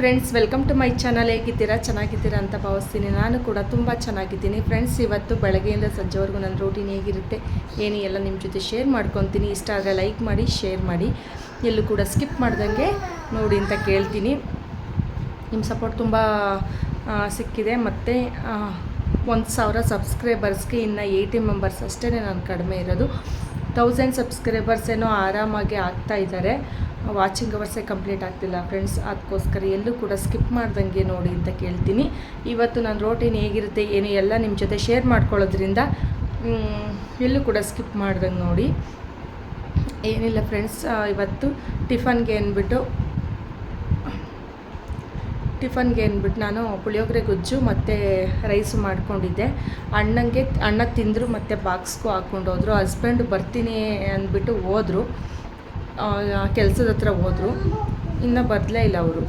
Friends welcome to my channel ಹೇಗಿದ್ದೀರಾ? ಚೆನ್ನಾಗಿದ್ದೀರಾ ಅಂತ ಭಾವಿಸ್ತೀನಿ. ನಾನು ಕೂಡ ತುಂಬ ಚೆನ್ನಾಗಿದ್ದೀನಿ. ಫ್ರೆಂಡ್ಸ್ ಇವತ್ತು ಬೆಳಗ್ಗೆಯಿಂದ ಸಂಜೆವರೆಗೂ ನನ್ನ ರೂಟೀನ್ ಹೇಗಿರುತ್ತೆ, ಏನು ಎಲ್ಲ ನಿಮ್ಮ ಜೊತೆ ಶೇರ್ ಮಾಡ್ಕೊತೀನಿ. ಇಷ್ಟ ಆದರೆ ಲೈಕ್ ಮಾಡಿ ಶೇರ್ ಮಾಡಿ. ಎಲ್ಲೂ ಕೂಡ ಸ್ಕಿಪ್ ಮಾಡ್ದಂಗೆ ನೋಡಿ ಅಂತ ಕೇಳ್ತೀನಿ. ನಿಮ್ಮ ಸಪೋರ್ಟ್ ತುಂಬ ಸಿಕ್ಕಿದೆ. ಮತ್ತು ಒಂದು ಸಾವಿರ ಸಬ್ಸ್ಕ್ರೈಬರ್ಸ್ಗೆ ಇನ್ನು ಏಯ್ಟಿ ಮೆಂಬರ್ಸ್ ಅಷ್ಟೇ ನಾನು ಕಡಿಮೆ ಇರೋದು. ತೌಸಂಡ್ ಸಬ್ಸ್ಕ್ರೈಬರ್ಸ್ ಏನೋ ಆರಾಮಾಗಿ ಆಗ್ತಾ ಇದ್ದಾರೆ. ವಾಚಿಂಗ್ ಅವರ್ಸೇ ಕಂಪ್ಲೀಟ್ ಆಗ್ತಿಲ್ಲ. ಫ್ರೆಂಡ್ಸ್ ಅದಕ್ಕೋಸ್ಕರ ಎಲ್ಲೂ ಕೂಡ ಸ್ಕಿಪ್ ಮಾಡ್ದಂಗೆ ನೋಡಿ ಅಂತ ಕೇಳ್ತೀನಿ. ಇವತ್ತು ನನ್ನ ರೋಟೀನ್ ಹೇಗಿರುತ್ತೆ, ಏನು ಎಲ್ಲ ನಿಮ್ಮ ಜೊತೆ ಶೇರ್ ಮಾಡ್ಕೊಳ್ಳೋದ್ರಿಂದ ಎಲ್ಲೂ ಕೂಡ ಸ್ಕಿಪ್ ಮಾಡ್ದಂಗೆ ನೋಡಿ. ಏನಿಲ್ಲ ಫ್ರೆಂಡ್ಸ್ ಇವತ್ತು ಟಿಫನ್ಗೆ ಅಂದ್ಬಿಟ್ಟು ಟಿಫನ್ಗೆ ಅಂದ್ಬಿಟ್ಟು ನಾನು ಪುಳಿಯೋಗರೆ ಗೊಜ್ಜು ಮತ್ತು ರೈಸು ಮಾಡ್ಕೊಂಡಿದ್ದೆ. ಅಣ್ಣಂಗೆ, ಅಣ್ಣ ತಿಂದರು ಮತ್ತು ಬಾಕ್ಸ್ಗೂ ಹಾಕ್ಕೊಂಡು ಹೋದರು ಹಸ್ಬೆಂಡ್ ಬರ್ತೀನಿ ಅಂದ್ಬಿಟ್ಟು ಹೋದರು. ಕೆಲಸದ ಹತ್ರ ಹೋದರು. ಇನ್ನೂ ಬರಲೇ ಇಲ್ಲ ಅವರು.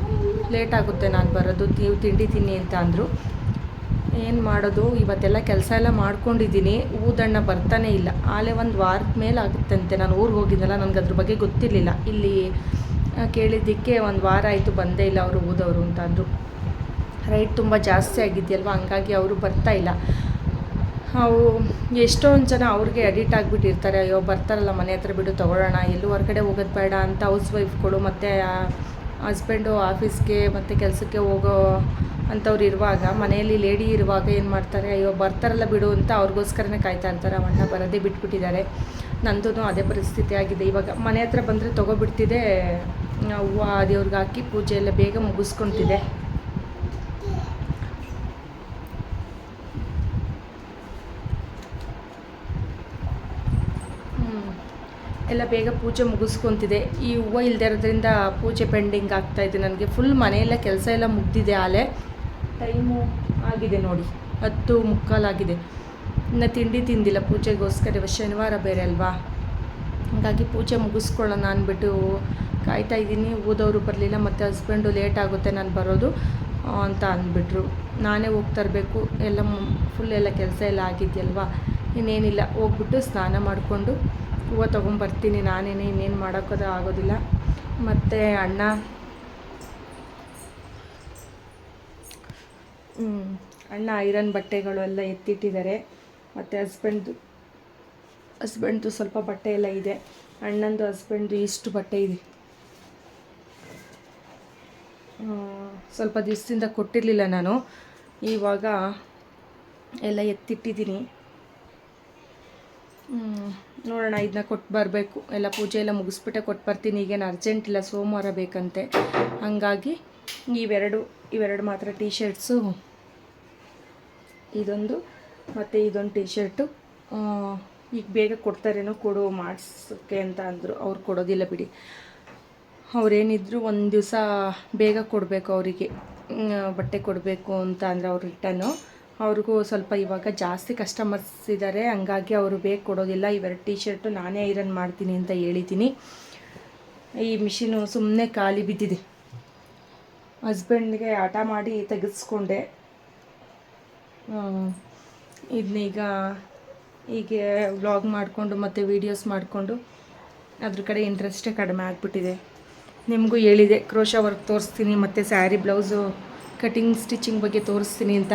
ಲೇಟ್ ಆಗುತ್ತೆ, ನಾನು ಬರೋದು ನೀವು ತಿಂಡಿ ತಿನ್ನಿ ಅಂತ ಅಂದರು. ಏನು ಮಾಡೋದು? ಇವತ್ತೆಲ್ಲ ಕೆಲಸ ಎಲ್ಲ ಮಾಡ್ಕೊಂಡಿದ್ದೀನಿ. ಊದಣ್ಣ ಬರ್ತಾನೆ ಇಲ್ಲ. ಆಲೇ ಒಂದು ವಾರದ ಮೇಲೆ ಆಗುತ್ತಂತೆ. ನಾನು ಊರಿಗೆ ಹೋಗಿದ್ದಲ್ಲ ನನಗೆ ಅದ್ರ ಬಗ್ಗೆ ಗೊತ್ತಿರಲಿಲ್ಲ. ಇಲ್ಲಿ ಕೇಳಿದ್ದಕ್ಕೆ ಒಂದು ವಾರ ಆಯಿತು ಬಂದೇ ಇಲ್ಲ ಅವರು ಊದವರು ಅಂತ ಅಂದರು. ರೈಟ್ ತುಂಬ ಜಾಸ್ತಿ ಆಗಿದೆಯಲ್ವ? ಹಂಗಾಗಿ ಅವರು ಬರ್ತಾ ಇಲ್ಲ. ಅವು ಎಷ್ಟೊಂದು ಜನ ಅವ್ರಿಗೆ ಅಡಿಟ್ ಆಗಿಬಿಟ್ಟಿರ್ತಾರೆ, ಅಯ್ಯೋ ಬರ್ತಾರಲ್ಲ ಮನೆ ಹತ್ರ ಬಿಡು ತೊಗೊಳ್ಳೋಣ, ಎಲ್ಲೂ ಹೊರಗಡೆ ಹೋಗೋದು ಬೇಡ ಅಂತ ಹೌಸ್ ವೈಫ್ಗಳು ಮತ್ತು ಹಸ್ಬೆಂಡು ಆಫೀಸ್ಗೆ ಮತ್ತು ಕೆಲಸಕ್ಕೆ ಹೋಗೋ ಅಂಥವ್ರು ಇರುವಾಗ, ಮನೆಯಲ್ಲಿ ಲೇಡಿ ಇರುವಾಗ ಏನು ಮಾಡ್ತಾರೆ, ಅಯ್ಯೋ ಬರ್ತಾರಲ್ಲ ಬಿಡು ಅಂತ ಅವ್ರಿಗೋಸ್ಕರನೇ ಕಾಯ್ತಾ ಇರ್ತಾರೆ ಅವಣ್ಣ ಬರೋದೇ ಬಿಟ್ಬಿಟ್ಟಿದ್ದಾರೆ. ನಂದೂ ಅದೇ ಪರಿಸ್ಥಿತಿ ಆಗಿದೆ. ಇವಾಗ ಮನೆ ಹತ್ರ ಬಂದರೆ ತೊಗೊಬಿಡ್ತಿದೆ ಹೂವು ದೇವ್ರಿಗೆ ಹಾಕಿ ಪೂಜೆ ಎಲ್ಲ ಬೇಗ ಮುಗಿಸ್ಕೊತಿದ್ದೆ. ಎಲ್ಲ ಬೇಗ ಪೂಜೆ ಮುಗಿಸ್ಕೊತಿದೆ. ಈ ಹೂವು ಇಲ್ಲದೆ ಇರೋದ್ರಿಂದ ಪೂಜೆ ಪೆಂಡಿಂಗ್ ಆಗ್ತಾ ಇದೆ ನನಗೆ. ಫುಲ್ ಮನೆಯೆಲ್ಲ ಕೆಲಸ ಎಲ್ಲ ಮುಗ್ದಿದೆ ಆಲೆ. ಟೈಮು ಆಗಿದೆ ನೋಡಿ. ಹತ್ತು ಮುಕ್ಕಾಲಾಗಿದೆ ಇನ್ನು ತಿಂಡಿ ತಿಂದಿಲ್ಲ ಪೂಜೆಗೋಸ್ಕರ. ಶನಿವಾರ ಬೇರೆ ಅಲ್ವಾ? ಹಾಗಾಗಿ ಪೂಜೆ ಮುಗಿಸ್ಕೊಳ್ಳೋಣ ಅಂದ್ಬಿಟ್ಟು ಕಾಯ್ತಾ ಇದ್ದೀನಿ. ಊದವರು ಬರಲಿಲ್ಲ ಮತ್ತು ಹಸ್ಬೆಂಡು ಲೇಟ್ ಆಗುತ್ತೆ ನಾನು ಬರೋದು ಅಂತ ಅಂದ್ಬಿಟ್ರು. ನಾನೇ ಹೋಗಿ ತರಬೇಕು. ಎಲ್ಲ ಫುಲ್ ಎಲ್ಲ ಕೆಲಸ ಎಲ್ಲ ಆಗಿದೆಯಲ್ವಾ? ಇನ್ನೇನಿಲ್ಲ. ಹೋಗ್ಬಿಟ್ಟು ಸ್ನಾನ ಮಾಡಿಕೊಂಡು ಹೂವು ತೊಗೊಂಬರ್ತೀನಿ ನಾನೇನೆ ಇನ್ನೇನು ಮಾಡೋಕ್ಕದು ಆಗೋದಿಲ್ಲ. ಮತ್ತು ಅಣ್ಣ. ಅಣ್ಣ ಐರನ್ ಬಟ್ಟೆಗಳು ಎಲ್ಲ ಎತ್ತಿಟ್ಟಿದ್ದಾರೆ. ಮತ್ತು ಹಸ್ಬೆಂಡ್ದು ಹಸ್ಬೆಂಡ್ದು ಸ್ವಲ್ಪ ಬಟ್ಟೆ ಎಲ್ಲ ಇದೆ. ಅಣ್ಣಂದು ಹಸ್ಬೆಂಡ್ದು ಇಷ್ಟು ಬಟ್ಟೆ ಇದೆ. ಸ್ವಲ್ಪ ದಿವಸದಿಂದ ಕೊಟ್ಟಿರಲಿಲ್ಲ ನಾನು. ಇವಾಗ ಎಲ್ಲ ಎತ್ತಿಟ್ಟಿದ್ದೀನಿ. ನೋಡೋಣ ಇದನ್ನ ಕೊಟ್ಟು ಬರಬೇಕು. ಎಲ್ಲ ಪೂಜೆ ಎಲ್ಲ ಮುಗಿಸ್ಬಿಟ್ಟೆ ಕೊಟ್ಟು ಬರ್ತೀನಿ. ಈಗೇನು ಅರ್ಜೆಂಟ್ ಇಲ್ಲ, ಸೋಮವಾರ ಬೇಕಂತೆ. ಹಂಗಾಗಿ ಇವೆರಡು ಇವೆರಡು ಮಾತ್ರ ಟೀ ಶರ್ಟ್ಸು ಇದೊಂದು ಮತ್ತು ಇದೊಂದು ಟೀ ಶರ್ಟು ಈಗ ಬೇಗ ಕೊಡ್ತಾರೇನೋ ಕೊಡು, ಮಾಡಿಸೋಕ್ಕೆ ಅಂತ ಅಂದರು. ಅವ್ರು ಕೊಡೋದಿಲ್ಲ ಬಿಡಿ. ಅವ್ರೇನಿದ್ರು ಒಂದು ದಿವಸ ಬೇಗ ಕೊಡಬೇಕು ಅವರಿಗೆ. ಬಟ್ಟೆ ಕೊಡಬೇಕು ಅಂತ ಅಂದರೆ ಅವ್ರು ರಿಟರ್ನು ಅವ್ರಿಗೂ ಸ್ವಲ್ಪ ಇವಾಗ ಜಾಸ್ತಿ ಕಸ್ಟಮರ್ಸ್ ಇದ್ದಾರೆ ಹಂಗಾಗಿ ಅವರು ಬೇಗ ಕೊಡೋದಿಲ್ಲ. ಇವೆರಡು ಟೀ ಶರ್ಟು ನಾನೇ ಐರನ್ ಮಾಡ್ತೀನಿ ಅಂತ ಹೇಳಿದ್ದೀನಿ. ಈ ಮಿಷಿನು ಸುಮ್ಮನೆ ಖಾಲಿ ಬಿದ್ದಿದೆ. ಹಸ್ಬೆಂಡ್ಗೆ ಆಟ ಮಾಡಿ ತೆಗೆಸ್ಕೊಂಡೆ. ಇದನ್ನೀಗ ಹೀಗೆ ವ್ಲಾಗ್ ಮಾಡಿಕೊಂಡು ಮತ್ತು ವೀಡಿಯೋಸ್ ಮಾಡಿಕೊಂಡು ಅದ್ರ ಕಡೆ ಇಂಟ್ರೆಸ್ಟೇ ಕಡಿಮೆ ಆಗಿಬಿಟ್ಟಿದೆ. ನಿಮಗೂ ಹೇಳಿದೆ ಕ್ರೋಶ ವರ್ಕ್ ತೋರಿಸ್ತೀನಿ, ಮತ್ತು ಸ್ಯಾರಿ ಬ್ಲೌಸು ಕಟಿಂಗ್ ಸ್ಟಿಚಿಂಗ್ ಬಗ್ಗೆ ತೋರಿಸ್ತೀನಿ ಅಂತ.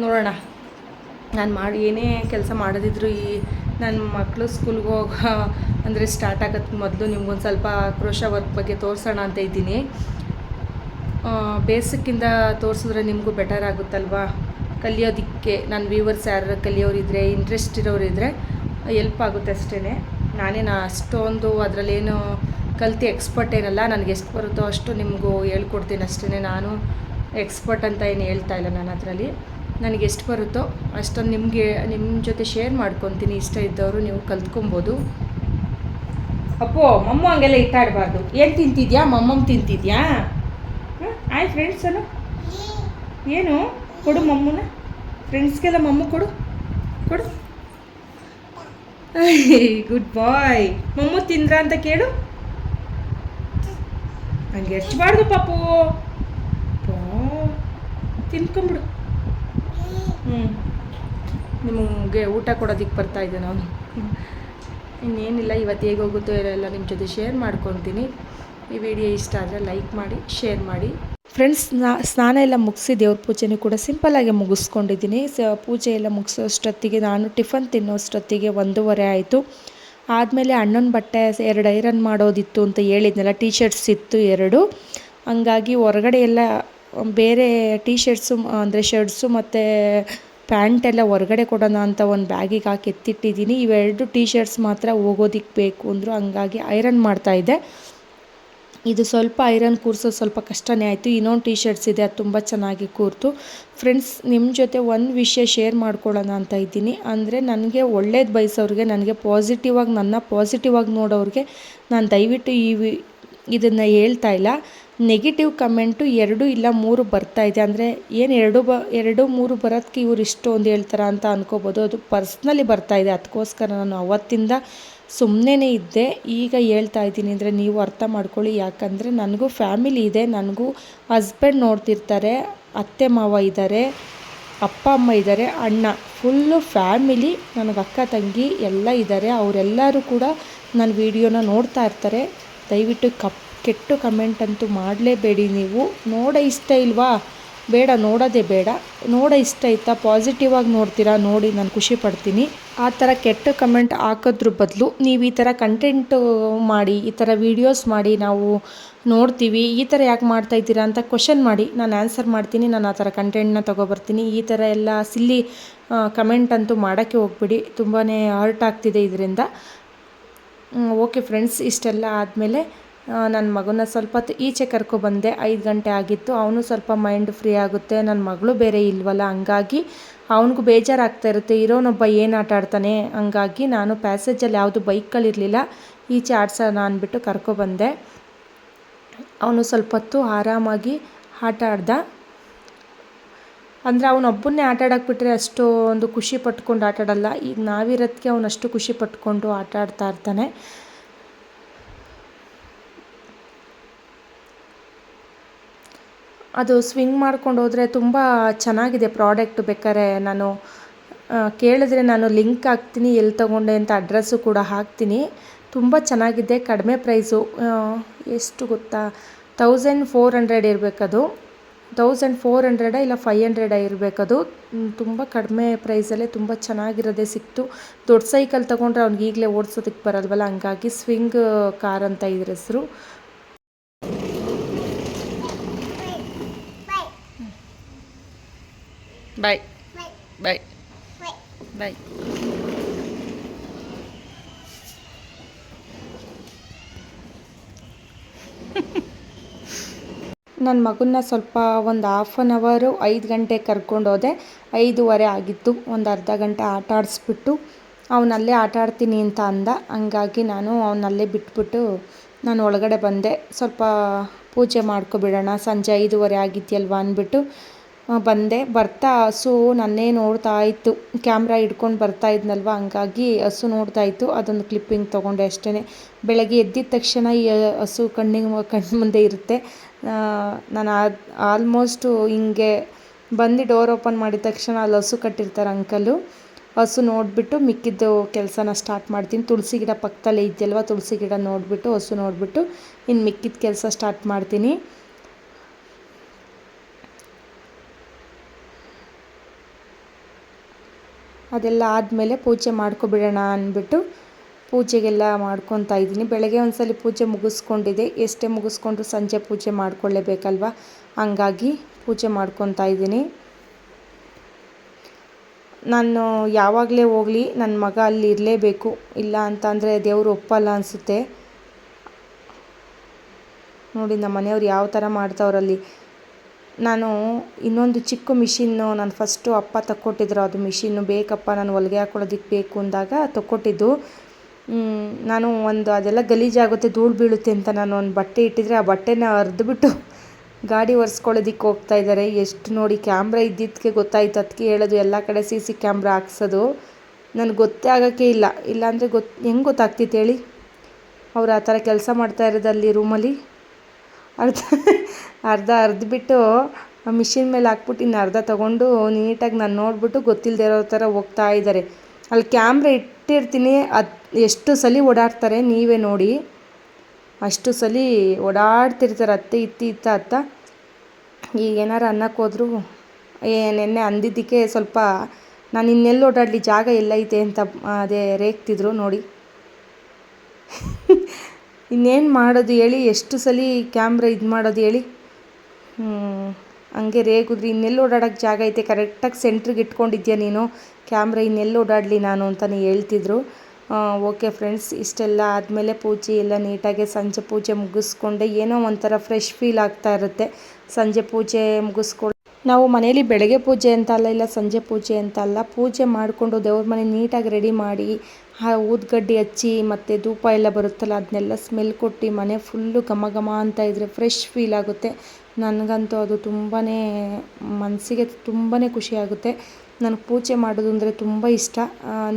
ನೋಡೋಣ. ನಾನು ಮಾಡಿ, ಏನೇ ಕೆಲಸ ಮಾಡೋದಿದ್ರು ಈ ನನ್ನ ಮಕ್ಕಳು ಸ್ಕೂಲ್ಗೆ ಹೋಗೋ ಅಂದರೆ ಸ್ಟಾರ್ಟ್ ಆಗೋಕ್ಕೆ ಮೊದಲು ನಿಮ್ಗೊಂದು ಸ್ವಲ್ಪ ಕ್ರೋಶ ವರ್ಕ್ ಬಗ್ಗೆ ತೋರಿಸೋಣ ಅಂತ ಇದ್ದೀನಿ. ಬೇಸಿಕ್ಕಿಂದ ತೋರಿಸಿದ್ರೆ ನಿಮಗೂ ಬೆಟರ್ ಆಗುತ್ತಲ್ವಾ? ಕಲಿಯೋದಕ್ಕೆ ನನ್ನ ವ್ಯೂವರ್ಸ್ ಯಾರು ಕಲಿಯೋರಿದ್ರೆ ಇಂಟ್ರೆಸ್ಟ್ ಇರೋರಿದ್ದರೆ ಎಲ್ಪ್ ಆಗುತ್ತೆ ಅಷ್ಟೇ ನಾನೇನು ಅಷ್ಟೊಂದು ಅದರಲ್ಲೇನು ಕಲ್ತು ಎಕ್ಸ್ಪರ್ಟ್ ಏನಲ್ಲ, ನನಗೆ ಎಷ್ಟು ಬರುತ್ತೋ ಅಷ್ಟು ನಿಮಗೂ ಹೇಳ್ಕೊಡ್ತೀನಿ ಅಷ್ಟೇ ನಾನು ಎಕ್ಸ್ಪರ್ಟ್ ಅಂತ ಏನು ಹೇಳ್ತಾ ಇಲ್ಲ ನಾನು ಅದರಲ್ಲಿ. ನನಗೆ ಎಷ್ಟು ಬರುತ್ತೋ ಅಷ್ಟೊಂದು ನಿಮಗೆ, ನಿಮ್ಮ ಜೊತೆ ಶೇರ್ ಮಾಡ್ಕೊತೀನಿ. ಇಷ್ಟ ಇದ್ದವರು ನೀವು ಕಲ್ತ್ಕೊಬೋದು. ಅಪ್ಪೋ, ಮಮ್ಮ ಹಂಗೆಲ್ಲ ಇಟ್ಟಾಡಬಾರ್ದು ಏನು ತಿಂತಿದ್ಯಾ? ಮಮ್ಮಮ್ಮ ತಿಂತಿದ್ಯಾ? ಹಾಂ? ಆಯ್ ಫ್ರೆಂಡ್ಸ್ ಅಲ್ಲ ಏನು? ಕೊಡು ಮಮ್ಮನ. ಫ್ರೆಂಡ್ಸ್ಗೆಲ್ಲ ಮಮ್ಮ ಕೊಡು. ಕೊಡು. ಗುಡ್ ಬಾಯ್ ಮಮ್ಮ ತಿಂದ್ರ ಅಂತ ಕೇಳು. ಹಂಗೆ ಎರ್ಚಬಾರ್ದು ಪಾಪು. ತಿನ್ಕೊಂಬಿಡು ಹ್ಞೂ ನಿಮಗೆ ಊಟ ಕೊಡೋದಕ್ಕೆ ಬರ್ತಾ ಇದ್ದೆ ನಾನು ಇನ್ನೇನಿಲ್ಲ, ಇವತ್ತು ಹೇಗೆ ಹೋಗುತ್ತೋ ಎಲ್ಲ ನಿಮ್ಮ ಜೊತೆ ಶೇರ್ ಮಾಡ್ಕೊತೀನಿ. ಈ ವಿಡಿಯೋ ಇಷ್ಟ ಆದರೆ ಲೈಕ್ ಮಾಡಿ ಶೇರ್ ಮಾಡಿ. ಫ್ರೆಂಡ್ಸ್ ಸ್ನಾನ ಎಲ್ಲ ಮುಗಿಸಿ ದೇವ್ರ ಪೂಜೆನೂ ಕೂಡ ಸಿಂಪಲ್ಲಾಗಿ ಮುಗಿಸ್ಕೊಂಡಿದ್ದೀನಿ. ಸ, ಪೂಜೆ ಎಲ್ಲ ಮುಗಿಸೋಷ್ಟೊತ್ತಿಗೆ ನಾನು ಟಿಫನ್ ತಿನ್ನೋಷ್ಟೊತ್ತಿಗೆ ಒಂದೂವರೆ ಆಯಿತು. ಆದಮೇಲೆ ಅಣ್ಣನ ಬಟ್ಟೆ ಎರಡು ಐರನ್ ಮಾಡೋದಿತ್ತು ಅಂತ ಹೇಳಿದ್ನಲ್ಲ ಟೀ ಶರ್ಟ್ಸ್ ಇತ್ತು ಎರಡು. ಹಂಗಾಗಿ ಹೊರಗಡೆ ಎಲ್ಲ ಬೇರೆ ಟೀ ಶರ್ಟ್ಸು ಅಂದರೆ ಶರ್ಟ್ಸು ಮತ್ತು ಪ್ಯಾಂಟ್ ಎಲ್ಲ ಹೊರಗಡೆ ಕೊಡೋಣ ಅಂತ ಒಂದು ಬ್ಯಾಗಿಗೆ ಹಾಕಿ ಎತ್ತಿಟ್ಟಿದ್ದೀನಿ. ಇವೆರಡು ಟೀ ಶರ್ಟ್ಸ್ ಮಾತ್ರ ಹೋಗೋದಿಕ್ಕೆ ಬೇಕು ಅಂದರು ಹಂಗಾಗಿ ಐರನ್ ಮಾಡ್ತಾಯಿದ್ದೆ ಇದು ಸ್ವಲ್ಪ ಐರನ್ ಕೂರಿಸೋದು ಸ್ವಲ್ಪ ಕಷ್ಟನೇ ಆಯಿತು. ಇನ್ನೊಂದು ಟೀ ಶರ್ಟ್ಸ್ ಇದೆ, ಅದು ತುಂಬ ಚೆನ್ನಾಗಿ ಕೂರ್ತು. ಫ್ರೆಂಡ್ಸ್ ನಿಮ್ಮ ಜೊತೆ ಒಂದು ವಿಷಯ ಶೇರ್ ಮಾಡ್ಕೊಳ್ಳೋಣ ಅಂತ ಇದ್ದೀನಿ. ಅಂದರೆ ನನಗೆ ಒಳ್ಳೇದು ಬಯಸೋರಿಗೆ, ನನಗೆ ಪಾಸಿಟಿವ್ ಆಗಿ, ನನ್ನ ಪಾಸಿಟಿವ್ ಆಗಿ ನೋಡೋರಿಗೆ ನಾನು ದಯವಿಟ್ಟು ಈ ಇದನ್ನು ಹೇಳ್ತಾ ಇಲ್ಲ. ನೆಗೆಟಿವ್ ಕಮೆಂಟು ಎರಡು ಇಲ್ಲ ಮೂರು ಬರ್ತಾ ಇದೆ. ಅಂದರೆ ಏನು ಎರಡು ಬ, ಎರಡು ಮೂರು ಬರೋದಕ್ಕೆ ಇವ್ರು ಒಂದು ಹೇಳ್ತಾರ ಅಂತ ಅನ್ಕೋಬೋದು. ಅದು ಪರ್ಸ್ನಲಿ ಬರ್ತಾ ಇದೆ. ಅದಕ್ಕೋಸ್ಕರ ನಾನು ಅವತ್ತಿಂದ ಸುಮ್ಮನೆ ಇದ್ದೆ. ಈಗ ಹೇಳ್ತಾ ಇದ್ದೀನಿ ಅಂದರೆ ನೀವು ಅರ್ಥ ಮಾಡ್ಕೊಳ್ಳಿ. ಯಾಕಂದರೆ ನನಗೂ ಫ್ಯಾಮಿಲಿ ಇದೆ. ನನಗೂ ಹಸ್ಬೆಂಡ್ ನೋಡ್ತಿರ್ತಾರೆ. ಅತ್ತೆ, ಮಾವ ಇದ್ದಾರೆ. ಅಪ್ಪ, ಅಮ್ಮ ಇದ್ದಾರೆ. ಅಣ್ಣ ಫುಲ್ಲು ಫ್ಯಾಮಿಲಿ ನನಗೆ ಅಕ್ಕ, ತಂಗಿ ಎಲ್ಲ ಇದ್ದಾರೆ. ಅವರೆಲ್ಲರೂ ಕೂಡ ನನ್ನ ವೀಡಿಯೋನ ನೋಡ್ತಾ ಇರ್ತಾರೆ. ದಯವಿಟ್ಟು ಕಪ್ ಕೆಟ್ಟು ಕಮೆಂಟ್ ಅಂತೂ ಮಾಡಲೇಬೇಡಿ ನೀವು. ನೋಡ ಇಷ್ಟ ಇಲ್ವಾ? ಬೇಡ, ನೋಡೋದೇ ಬೇಡ. ನೋಡ ಇಷ್ಟ ಆಯ್ತಾ ಪಾಸಿಟಿವ್ ಆಗಿ ನೋಡ್ತೀರಾ? ನೋಡಿ, ನಾನು ಖುಷಿ ಪಡ್ತೀನಿ. ಆ ಥರ ಕೆಟ್ಟ ಕಮೆಂಟ್ ಹಾಕೋದ್ರ ಬದಲು ನೀವು ಈ ಥರ ಕಂಟೆಂಟು ಮಾಡಿ, ಈ ಥರ ವೀಡಿಯೋಸ್ ಮಾಡಿ ನಾವು ನೋಡ್ತೀವಿ. ಈ ಥರ ಯಾಕೆ ಮಾಡ್ತಾ ಇದ್ದೀರಾ ಅಂತ ಕ್ವಶನ್ ಮಾಡಿ. ನಾನು ಆನ್ಸರ್ ಮಾಡ್ತೀನಿ. ನಾನು ಆ ಥರ ಕಂಟೆಂಟ್ನ ತೊಗೊಬರ್ತೀನಿ. ಈ ಥರ ಎಲ್ಲ ಸಿಲ್ಲಿ ಕಮೆಂಟ್ ಅಂತೂ ಮಾಡೋಕ್ಕೆ ಹೋಗ್ಬಿಡಿ. ತುಂಬಾ ಹರ್ಟ್ ಆಗ್ತಿದೆ ಇದರಿಂದ. ಓಕೆ ಫ್ರೆಂಡ್ಸ್ ಇಷ್ಟೆಲ್ಲ ಆದಮೇಲೆ ನನ್ನ ಮಗನ ಸ್ವಲ್ಪ ಹೊತ್ತು ಈಚೆ ಕರ್ಕೊಬಂದೆ ಐದು ಗಂಟೆ ಆಗಿತ್ತು. ಅವನು ಸ್ವಲ್ಪ ಮೈಂಡ್ ಫ್ರೀ ಆಗುತ್ತೆ. ನನ್ನ ಮಗಳು ಬೇರೆ ಇಲ್ವಲ್ಲ? ಹಂಗಾಗಿ ಅವನಿಗೂ ಬೇಜಾರಾಗ್ತಾ ಇರುತ್ತೆ. ಇರೋನೊಬ್ಬ ಏನು ಆಟ ಆಡ್ತಾನೆ? ಹಂಗಾಗಿ ನಾನು ಪ್ಯಾಸೇಜಲ್ಲಿ ಯಾವುದು ಬೈಕ್ಗಳಿರಲಿಲ್ಲ ಈಚೆ ಆಡ್ಸೋಣ ಅಂದ್ಬಿಟ್ಟು ಕರ್ಕೊಬಂದೆ ಅವನು ಸ್ವಲ್ಪ ಹೊತ್ತು ಆರಾಮಾಗಿ ಆಟ ಆಡ್ದ. ಅಂದರೆ ಅವನೊಬ್ಬನ್ನೇ ಆಟ ಆಡೋಕೆ ಬಿಟ್ಟರೆ ಅಷ್ಟೊಂದು ಖುಷಿ ಪಟ್ಕೊಂಡು ಆಟ ಆಡಲ್ಲ. ಈಗ ನಾವಿರೋದಕ್ಕೆ ಅವನಷ್ಟು ಖುಷಿ ಪಟ್ಕೊಂಡು ಆಟ ಆಡ್ತಾ ಇರ್ತಾನೆ. ಅದು ಸ್ವಿಂಗ್ ಮಾಡ್ಕೊಂಡು ಹೋದರೆ ತುಂಬ ಚೆನ್ನಾಗಿದೆ ಪ್ರಾಡಕ್ಟ್ ಬೇಕಾದ್ರೆ ನಾನು ಕೇಳಿದ್ರೆ ನಾನು ಲಿಂಕ್ ಹಾಕ್ತೀನಿ, ಎಲ್ಲಿ ತೊಗೊಂಡೆ ಅಂತ ಅಡ್ರೆಸ್ಸು ಕೂಡ ಹಾಕ್ತೀನಿ. ತುಂಬ ಚೆನ್ನಾಗಿದೆ, ಕಡಿಮೆ ಪ್ರೈಸು ಎಷ್ಟು ಗೊತ್ತಾ? ತೌಸಂಡ್ ಫೋರ್ ಹಂಡ್ರೆಡ್ ಇರಬೇಕದು. ತೌಸಂಡ್ ಫೋರ್ ಹಂಡ್ರೆಡ ಇಲ್ಲ ಫೈ ಹಂಡ್ರೆಡ ಇರಬೇಕದು. ತುಂಬ ಕಡಿಮೆ ಪ್ರೈಸಲ್ಲೇ ತುಂಬ ಚೆನ್ನಾಗಿರೋದೇ ಸಿಕ್ತು. ದೊಡ್ಡ ಸೈಕಲ್ ತೊಗೊಂಡ್ರೆ ಅವ್ನಿಗೆ ಈಗಲೇ ಓಡಿಸೋದಕ್ಕೆ ಬರಲ್ವಲ್ಲ? ಹಂಗಾಗಿ ಸ್ವಿಂಗ್ ಕಾರ್ ಅಂತ ಇದ್ರ ಹೆಸರು. ಬಾಯ್ ಬಾಯ್ ಬಾಯ್ ನನ್ನ ಮಗನ್ನ ಸ್ವಲ್ಪ ಒಂದು ಹಾಫ್ ಆನ್ ಅವರು ಐದು ಗಂಟೆಗೆ ಕರ್ಕೊಂಡೋದೆ ಐದೂವರೆ ಆಗಿತ್ತು. ಒಂದು ಅರ್ಧ ಗಂಟೆ ಆಟ ಆಡಿಸ್ಬಿಟ್ಟು ಅವನಲ್ಲೇ ಆಟ ಆಡ್ತೀನಿ ಅಂತ ಅಂದ. ಹಂಗಾಗಿ ನಾನು ಅವನಲ್ಲೇ ಬಿಟ್ಬಿಟ್ಟು ನಾನು ಒಳಗಡೆ ಬಂದೆ. ಸ್ವಲ್ಪ ಪೂಜೆ ಮಾಡ್ಕೊಬಿಡೋಣ. ಸಂಜೆ ಐದೂವರೆ ಆಗಿದೆಯಲ್ವ ಅಂದ್ಬಿಟ್ಟು ಬಂದೆ. ಬರ್ತಾ ಹಸು ನನ್ನೇ ನೋಡ್ತಾ ಇತ್ತು. ಕ್ಯಾಮ್ರಾ ಹಿಡ್ಕೊಂಡು ಬರ್ತಾ ಇದ್ನಲ್ವ? ಹಂಗಾಗಿ ಹಸು ನೋಡ್ತಾ ಇತ್ತು. ಅದೊಂದು ಕ್ಲಿಪ್ಪಿಂಗ್ ತೊಗೊಂಡೆ ಅಷ್ಟೇ ಬೆಳಗ್ಗೆ ಎದ್ದಿದ ತಕ್ಷಣ ಈ ಹಸು ಕಣ್ಣಿಗೆ ಕಣ್ಣು ಮುಂದೆ ಇರುತ್ತೆ. ನಾನು ಆಲ್ಮೋಸ್ಟು ಹಿಂಗೆ ಬಂದು ಡೋರ್ ಓಪನ್ ಮಾಡಿದ ತಕ್ಷಣ ಅಲ್ಲಿ ಹಸು ಕಟ್ಟಿರ್ತಾರೆ ಅಂಕಲು. ಹಸು ನೋಡಿಬಿಟ್ಟು ಮಿಕ್ಕಿದ್ದು ಕೆಲಸನ ಸ್ಟಾರ್ಟ್ ಮಾಡ್ತೀನಿ. ತುಳಸಿ ಗಿಡ ಪಕ್ಕದಲ್ಲೇ ಇದೆಯಲ್ವ? ತುಳಸಿ ಗಿಡ ನೋಡಿಬಿಟ್ಟು, ಹಸು ನೋಡಿಬಿಟ್ಟು ಇನ್ನು ಮಿಕ್ಕಿದ ಕೆಲಸ ಸ್ಟಾರ್ಟ್ ಮಾಡ್ತೀನಿ. ಅದೆಲ್ಲ ಆದಮೇಲೆ ಪೂಜೆ ಮಾಡ್ಕೊಬಿಡೋಣ ಅಂದ್ಬಿಟ್ಟು ಪೂಜೆಗೆಲ್ಲ ಮಾಡ್ಕೊತಾ ಇದ್ದೀನಿ. ಬೆಳಗ್ಗೆ ಒಂದ್ಸಲ ಪೂಜೆ ಮುಗಿಸ್ಕೊಂಡಿದೆ. ಎಷ್ಟೇ ಮುಗಿಸ್ಕೊಂಡ್ರು ಸಂಜೆ ಪೂಜೆ ಮಾಡ್ಕೊಳ್ಳೇಬೇಕಲ್ವ? ಹಂಗಾಗಿ ಪೂಜೆ ಮಾಡ್ಕೊತಾ ಇದ್ದೀನಿ. ನಾನು ಯಾವಾಗಲೇ ಹೋಗಲಿ ನನ್ನ ಮಗ ಅಲ್ಲಿ ಇರಲೇಬೇಕು. ಇಲ್ಲ ಅಂತ ಅಂದರೆ ದೇವರು ಒಪ್ಪಲ್ಲ ಅನಿಸುತ್ತೆ. ನೋಡಿ ನಮ್ಮ ಮನೆಯವ್ರು ಯಾವ ಥರ ಮಾಡ್ತಾವ್ರಲ್ಲಿ. ನಾನು ಇನ್ನೊಂದು ಚಿಕ್ಕ ಮಿಷಿನ್ನು ನಾನು ಫಸ್ಟು ಅಪ್ಪ ತಕ್ಕೊಟ್ಟಿದ್ರು ಅದು ಮಿಷಿನ್ನು, ಬೇಕಪ್ಪ ನಾನು ಹೊಲಿಗೆ ಹಾಕ್ಕೊಳ್ಳೋದಕ್ಕೆ ಬೇಕು ಅಂದಾಗ ತಕ್ಕೊಟ್ಟಿದ್ದು. ನಾನು ಒಂದು ಅದೆಲ್ಲ ಗಲೀಜಾಗುತ್ತೆ, ಧೂಳು ಬೀಳುತ್ತೆ ಅಂತ ನಾನು ಒಂದು ಬಟ್ಟೆ ಇಟ್ಟಿದ್ರೆ ಆ ಬಟ್ಟೆನ ಹರಿದ್ಬಿಟ್ಟು ಗಾಡಿ ಒರೆಸ್ಕೊಳ್ಳೋದಿಕ್ಕೆ ಹೋಗ್ತಾ ಇದ್ದಾರೆ. ಎಷ್ಟು ನೋಡಿ ಕ್ಯಾಮ್ರಾ ಇದ್ದಿದ್ದಕ್ಕೆ ಗೊತ್ತಾಯ್ತು, ಅದಕ್ಕೆ ಹೇಳೋದು ಎಲ್ಲ ಕಡೆ ಸಿ ಸಿ ಕ್ಯಾಮ್ರಾ ಹಾಕ್ಸೋದು. ನನಗೆ ಗೊತ್ತೇ ಆಗೋಕ್ಕೆ ಇಲ್ಲ, ಇಲ್ಲಾಂದರೆ ಗೊತ್ತು ಹೆಂಗೆ ಗೊತ್ತಾಗ್ತಿತ್ತು ಹೇಳಿ? ಅವ್ರು ಆ ಥರ ಕೆಲಸ ಮಾಡ್ತಾ ಇರೋದಲ್ಲಿ ರೂಮಲ್ಲಿ? ಅರ್ಧ ಅರ್ಧ ಅರ್ದ್ಬಿಟ್ಟು ಮಿಷಿನ್ ಮೇಲೆ ಹಾಕ್ಬಿಟ್ಟು ಇನ್ನು ಅರ್ಧ ತೊಗೊಂಡು ನೀಟಾಗಿ ನಾನು ನೋಡಿಬಿಟ್ಟು ಗೊತ್ತಿಲ್ಲದೆ ಇರೋ ಥರ ಹೋಗ್ತಾ ಇದ್ದಾರೆ. ಅಲ್ಲಿ ಕ್ಯಾಮ್ರ ಇಟ್ಟಿರ್ತೀನಿ. ಅದು ಎಷ್ಟು ಸಲ ಓಡಾಡ್ತಾರೆ ನೀವೇ ನೋಡಿ. ಅಷ್ಟು ಸಲ ಓಡಾಡ್ತಿರ್ತಾರೆ ಅತ್ತೆ, ಇತ್ತಿ, ಇತ್ತ, ಅತ್ತ. ಈಗ ಏನಾರು ಅನ್ನಕ್ಕೆ ಹೋದ್ರು, ಏ, ನೆನ್ನೆ ಅಂದಿದ್ದಕ್ಕೆ ಸ್ವಲ್ಪ ನಾನು ಇನ್ನೆಲ್ಲಿ ಓಡಾಡಲಿ ಜಾಗ ಎಲ್ಲೈತೆ ಅಂತ ಅದೇ ರೇಗ್ತಿದ್ರು ನೋಡಿ. ಇನ್ನೇನು ಮಾಡೋದು ಹೇಳಿ, ಎಷ್ಟು ಸಲ ಕ್ಯಾಮ್ರ ಇದು ಮಾಡೋದು ಹೇಳಿ. ಹಂಗೆ ರೇಗುದ್ರಿ ಇನ್ನೆಲ್ಲಿ ಓಡಾಡೋಕ್ಕೆ ಜಾಗ ಐತೆ? ಕರೆಕ್ಟಾಗಿ ಸೆಂಟ್ರಿಗೆ ಇಟ್ಕೊಂಡಿದ್ಯಾ ನೀನು? ಕ್ಯಾಮ್ರ ಇನ್ನೆಲ್ಲಿ ಓಡಾಡಲಿ ನಾನು ಅಂತಲೇ ಹೇಳ್ತಿದ್ರು. ಓಕೆ ಫ್ರೆಂಡ್ಸ್ ಇಷ್ಟೆಲ್ಲ ಆದಮೇಲೆ ಪೂಜೆ ಎಲ್ಲ ನೀಟಾಗಿ ಸಂಜೆ ಪೂಜೆ ಮುಗಿಸ್ಕೊಂಡೆ. ಏನೋ ಒಂಥರ ಫ್ರೆಶ್ ಫೀಲ್ ಆಗ್ತಾ ಇರುತ್ತೆ. ಸಂಜೆ ಪೂಜೆ ಮುಗಿಸ್ಕೊಂಡು ನಾವು ಮನೆಯಲ್ಲಿ ಬೆಳಗ್ಗೆ ಪೂಜೆ ಅಂತ ಅಲ್ಲ ಇಲ್ಲ ಸಂಜೆ ಪೂಜೆ ಅಂತ ಅಲ್ಲ ಪೂಜೆ ಮಾಡಿಕೊಂಡು ದೇವ್ರ ಮನೆ ನೀಟಾಗಿ ರೆಡಿ ಮಾಡಿ, ಆ ಊದ್ಗಡ್ಡಿ ಹಚ್ಚಿ, ಮತ್ತು ಧೂಪ ಎಲ್ಲ ಬರುತ್ತಲ್ಲ, ಅದನ್ನೆಲ್ಲ ಸ್ಮೆಲ್ ಕೊಟ್ಟು ಮನೆ ಫುಲ್ಲು ಘಮ ಘಮ ಅಂತ ಇದ್ದರೆ ಫ್ರೆಶ್ ಫೀಲ್ ಆಗುತ್ತೆ. ನನಗಂತೂ ಅದು ತುಂಬಾ ಮನಸ್ಸಿಗೆ ತುಂಬಾ ಖುಷಿಯಾಗುತ್ತೆ ನನಗೆ ಪೂಜೆ ಮಾಡೋದು ಅಂದರೆ ತುಂಬ ಇಷ್ಟ.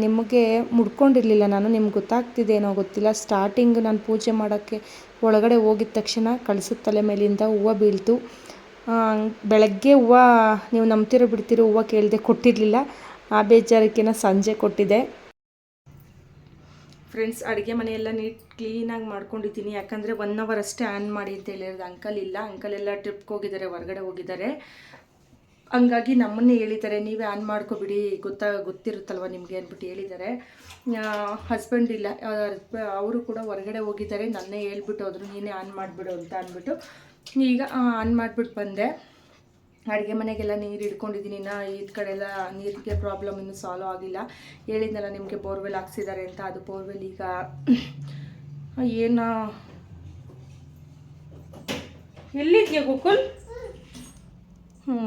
ನಿಮಗೆ ಮುಡ್ಕೊಂಡಿರಲಿಲ್ಲ ನಾನು, ನಿಮ್ಗೆ ಗೊತ್ತಾಗ್ತಿದೇನೋ ಗೊತ್ತಿಲ್ಲ. ಸ್ಟಾರ್ಟಿಂಗ್ ನಾನು ಪೂಜೆ ಮಾಡೋಕ್ಕೆ ಒಳಗಡೆ ಹೋಗಿದ ತಕ್ಷಣ ಕಳ್ಸದ ತಲೆ ಮೇಲಿಂದ ಹೂವು ಬೀಳ್ತು. ಬೆಳಗ್ಗೆ ಹೂವು, ನೀವು ನಂಬ್ತಿರೋ ಬಿಡ್ತಿರೋ ಹೂವು ಕೇಳಿದೆ ಕೊಟ್ಟಿರಲಿಲ್ಲ. ಆ ಬೇಜಾರಕ್ಕೆನ ಸಂಜೆ ಕೊಟ್ಟಿದ್ದೆ ಫ್ರೆಂಡ್ಸ್ ಅಡುಗೆ ಮನೆಯೆಲ್ಲ ನೀಟ್ ಕ್ಲೀನಾಗಿ ಮಾಡ್ಕೊಂಡಿದ್ದೀನಿ. ಯಾಕಂದರೆ ಒನ್ ಅವರ್ ಅಷ್ಟೇ ಆನ್ ಮಾಡಿ ಅಂತ ಹೇಳಿರೋದು. ಅಂಕಲ್ ಇಲ್ಲ. ಅಂಕಲ್ ಎಲ್ಲ ಟ್ರಿಪ್ಗೆ ಹೋಗಿದ್ದಾರೆ, ಹೊರಗಡೆ ಹೋಗಿದ್ದಾರೆ. ಹಂಗಾಗಿ ನಮ್ಮನ್ನೇ ಹೇಳಿದ್ದಾರೆ, ನೀವೇ ಆನ್ ಮಾಡ್ಕೊಬಿಡಿ. ಗೊತ್ತಾ, ಗೊತ್ತಿರುತ್ತಲ್ವ ನಿಮಗೆ? ಅಂದ್ಬಿಟ್ಟು ಹೇಳಿದ್ದಾರೆ. ಹಸ್ಬೆಂಡ್ ಇಲ್ಲ. ಅವರು ಕೂಡ ಹೊರಗಡೆ ಹೋಗಿದ್ದಾರೆ. ನನ್ನೇ ಹೇಳ್ಬಿಟ್ಟು ಹೋದ್ರು, ನೀನೇ ಆನ್ ಮಾಡಿಬಿಡು ಅಂತ ಅಂದ್ಬಿಟ್ಟು ಈಗ ಆನ್ ಮಾಡಿಬಿಟ್ಟು ಬಂದೆ. ಅಡುಗೆ ಮನೆಗೆಲ್ಲ ನೀರು ಹಿಡ್ಕೊಂಡಿದ್ದೀನಿ ನಾ ಈ ಕಡೆ ಎಲ್ಲ ನೀರಿಗೆ ಪ್ರಾಬ್ಲಮ್ ಇನ್ನೂ ಸಾಲ್ವ್ ಆಗಿಲ್ಲ. ಹೇಳಿದ್ನಲ್ಲ ನಿಮಗೆ ಬೋರ್ವೆಲ್ ಹಾಕ್ಸಿದ್ದಾರೆ ಅಂತ. ಅದು ಬೋರ್ವೆಲ್ ಈಗ ಏನು? ಎಲ್ಲಿದೆಯಾ ಗೋಕುಲ್? ಹ್ಞೂ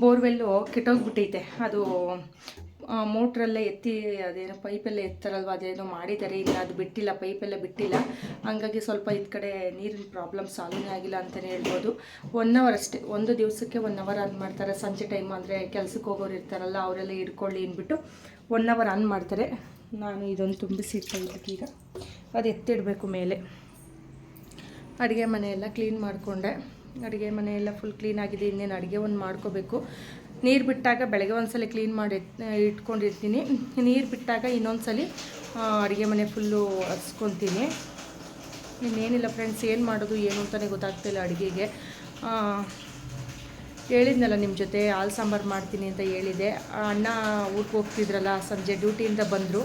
ಬೋರ್ವೆಲ್ಲು ಕೆಟ್ಟೋಗ್ಬಿಟ್ಟೈತೆ. ಅದು ಮೋಟ್ರೆಲ್ಲ ಎತ್ತಿ, ಅದೇನೋ ಪೈಪೆಲ್ಲ ಎತ್ತಾರಲ್ವ, ಅದೇನೋ ಮಾಡಿದ್ದಾರೆ, ಇಲ್ಲ ಅದು ಬಿಟ್ಟಿಲ್ಲ, ಪೈಪೆಲ್ಲ ಬಿಟ್ಟಿಲ್ಲ. ಹಂಗಾಗಿ ಸ್ವಲ್ಪ ಇದು ಕಡೆ ನೀರಿನ ಪ್ರಾಬ್ಲಮ್ ಸಾಲ್ವೇ ಆಗಿಲ್ಲ ಅಂತಲೇ ಹೇಳ್ಬೋದು. ಒನ್ ಅವರ್ ಅಷ್ಟೇ, ಒಂದು ದಿವಸಕ್ಕೆ ಒನ್ ಅವರ್ ಆನ್ ಮಾಡ್ತಾರೆ. ಸಂಜೆ ಟೈಮ್ ಅಂದರೆ ಕೆಲ್ಸಕ್ಕೆ ಹೋಗೋರು ಇರ್ತಾರಲ್ಲ, ಅವರೆಲ್ಲ ಹಿಡ್ಕೊಳ್ಳಿ ಅಂದ್ಬಿಟ್ಟು ಒನ್ ಅವರ್ ಆನ್ ಮಾಡ್ತಾರೆ. ನಾನು ಇದೊಂದು ತುಂಬಿಸಿ ಈಗ. ಅದು ಎತ್ತಿಡಬೇಕು ಮೇಲೆ. ಅಡುಗೆ ಮನೆಯೆಲ್ಲ ಕ್ಲೀನ್ ಮಾಡಿಕೊಂಡೆ. ಅಡುಗೆ ಮನೆಯೆಲ್ಲ ಫುಲ್ ಕ್ಲೀನ್ ಆಗಿದೆ, ಇನ್ನೇನು ಅಡುಗೆ ಒಂದು ಮಾಡ್ಕೋಬೇಕು. ನೀರು ಬಿಟ್ಟಾಗ ಬೆಳಗ್ಗೆ ಒಂದ್ಸಲ ಕ್ಲೀನ್ ಮಾಡಿ ಇಟ್ಕೊಂಡಿರ್ತೀನಿ. ನೀರು ಬಿಟ್ಟಾಗ ಇನ್ನೊಂದು ಸಲ ಅಡುಗೆ ಮನೆ ಫುಲ್ಲು ಹರ್ಸ್ಕೊತೀನಿ. ಇನ್ನೇನಿಲ್ಲ ಫ್ರೆಂಡ್ಸ್ ಏನು ಮಾಡೋದು, ಏನು ಅಂತಲೇ ಗೊತ್ತಾಗ್ತಿಲ್ಲ ಅಡುಗೆಗೆ. ಹೇಳಿದ್ನಲ್ಲ ನಿಮ್ಮ ಜೊತೆ, ಹಾಲು ಸಾಂಬಾರು ಮಾಡ್ತೀನಿ ಅಂತ ಹೇಳಿದೆ. ಅಣ್ಣ ಊರಿಗೆ ಹೋಗ್ತಿದ್ರಲ್ಲ, ಸಂಜೆ ಡ್ಯೂಟಿಯಿಂದ ಬಂದರು.